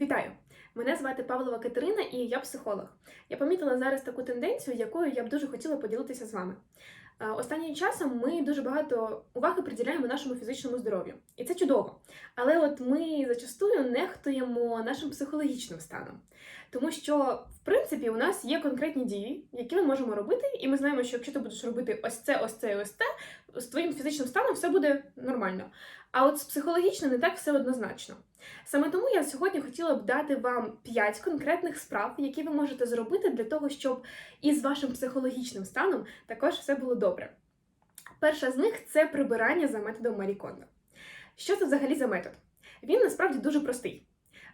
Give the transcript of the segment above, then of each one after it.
Вітаю! Мене звати Павлова Катерина і я психолог. Я помітила зараз таку тенденцію, якою я б дуже хотіла поділитися з вами. Е, Останнім часом ми дуже багато уваги приділяємо нашому фізичному здоров'ю, і це чудово. Але от ми зачастую нехтуємо нашим психологічним станом. Тому що, в принципі, у нас є конкретні дії, які ми можемо робити, і ми знаємо, що якщо ти будеш робити ось це, ось це і ось це, з твоїм фізичним станом все буде нормально. А от з психологічним не так все однозначно. Саме тому я сьогодні хотіла б дати вам 5 конкретних справ, які ви можете зробити для того, щоб із вашим психологічним станом також все було добре. Перша з них це прибирання за методом Марі Кондо. Що це взагалі за метод? Він насправді дуже простий.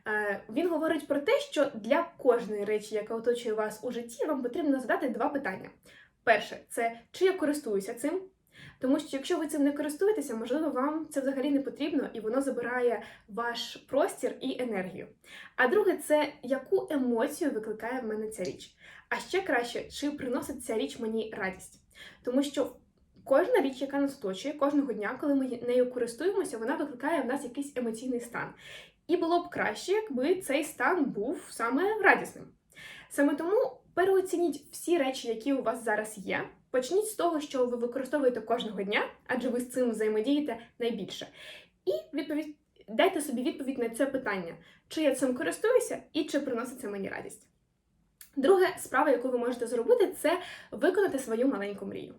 Е, Він говорить про те, що для кожної речі, яка оточує вас у житті, вам потрібно задати два питання. Перше, це чи я користуюся цим, тому що якщо ви цим не користуєтеся, можливо, вам це взагалі не потрібно і воно забирає ваш простір і енергію. А друге, це яку емоцію викликає в мене ця річ. А ще краще, чи приносить ця річ мені радість. Тому що кожна річ, яка нас оточує, кожного дня, коли ми нею користуємося, вона викликає в нас якийсь емоційний стан. І було б краще, якби цей стан був саме радісним. Саме тому переоцініть всі речі, які у вас зараз є. Почніть з того, що ви використовуєте кожного дня, адже ви з цим взаємодієте найбільше. І відповідь дайте собі відповідь на це питання, чи я цим користуюся і чи приносить це мені радість. Друга справа, яку ви можете зробити, це виконати свою маленьку мрію.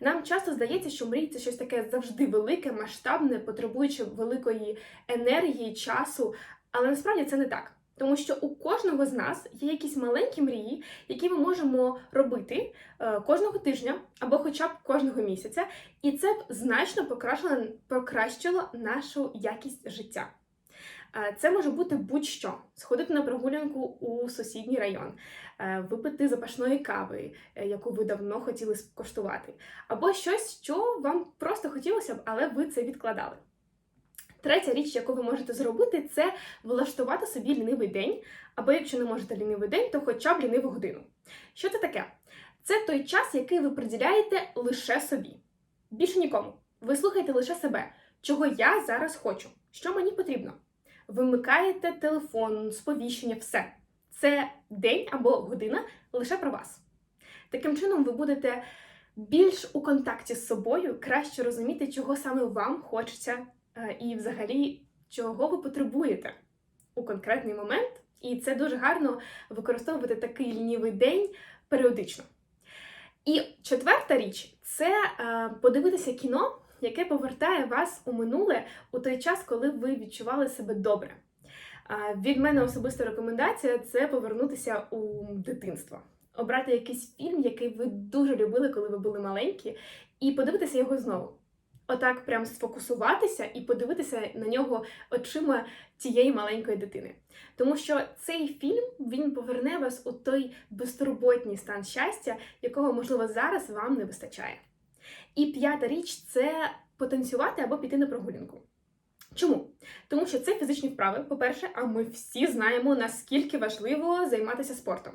Нам часто здається, що мрії це щось таке завжди велике, масштабне, потребуючи великої енергії, часу, але насправді це не так. Тому що у кожного з нас є якісь маленькі мрії, які ми можемо робити е, кожного тижня або хоча б кожного місяця, і це б значно покращило, покращило нашу якість життя. Е, Це може бути будь-що: сходити на прогулянку у сусідній район, е, випити запашної кави, яку ви давно хотіли скуштувати, або щось, що вам просто хотілося б, але ви це відкладали. Третя річ, яку ви можете зробити, це влаштувати собі лінивий день, або якщо не можете лінивий день, то хоча б ліниву годину. Що це таке? Це той час, який ви приділяєте лише собі. Більше нікому. Ви слухаєте лише себе, чого я зараз хочу, що мені потрібно. Вимикаєте телефон, сповіщення, все. Це день або година лише про вас. Таким чином, ви будете більш у контакті з собою, краще розуміти, чого саме вам хочеться і взагалі чого ви потребуєте у конкретний момент. І це дуже гарно використовувати такий лінівий день періодично. І четверта річ це е, подивитися кіно, яке повертає вас у минуле у той час, коли ви відчували себе добре. Е, від мене особиста рекомендація це повернутися у дитинство. Обрати якийсь фільм, який ви дуже любили, коли ви були маленькі, і подивитися його знову. Отак, прям сфокусуватися і подивитися на нього очима тієї маленької дитини. Тому що цей фільм він поверне вас у той безтурботній стан щастя, якого, можливо, зараз вам не вистачає. І п'ята річ це потанцювати або піти на прогулянку. Чому? Тому що це фізичні вправи, по-перше, а ми всі знаємо, наскільки важливо займатися спортом.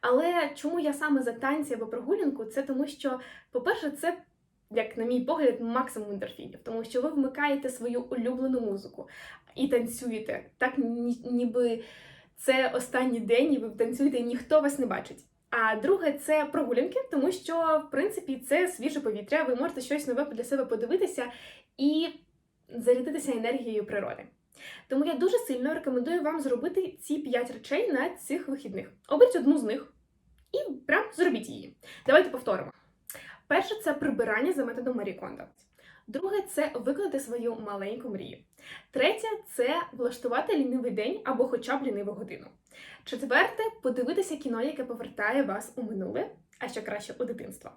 Але чому я саме за танці або прогулянку? Це тому, що, по-перше, це, як на мій погляд, максимум ендорфінів, тому що ви вмикаєте свою улюблену музику і танцюєте, так ніби це останній день, і ви танцюєте, і ніхто вас не бачить. А друге це прогулянки, тому що в принципі це свіже повітря. Ви можете щось нове для себе подивитися і зарядитися енергією природи. Тому я дуже сильно рекомендую вам зробити ці 5 речей на цих вихідних. Оберіть одну з них і прям зробіть її. Давайте повторимо. Перше це прибирання за методом Марі. Друге це виконати свою маленьку мрію. Третє це влаштувати лінивий день або хоча б ліниву годину. Четверте подивитися кіно, яке повертає вас у минуле, а ще краще у дитинство.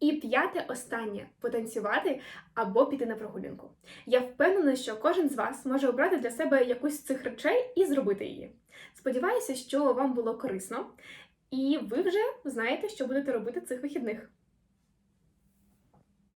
І п'яте, останнє потанцювати або піти на прогулянку. Я впевнена, що кожен з вас може обрати для себе якусь з цих речей і зробити її. Сподіваюся, що вам було корисно, і ви вже знаєте, що будете робити цих вихідних.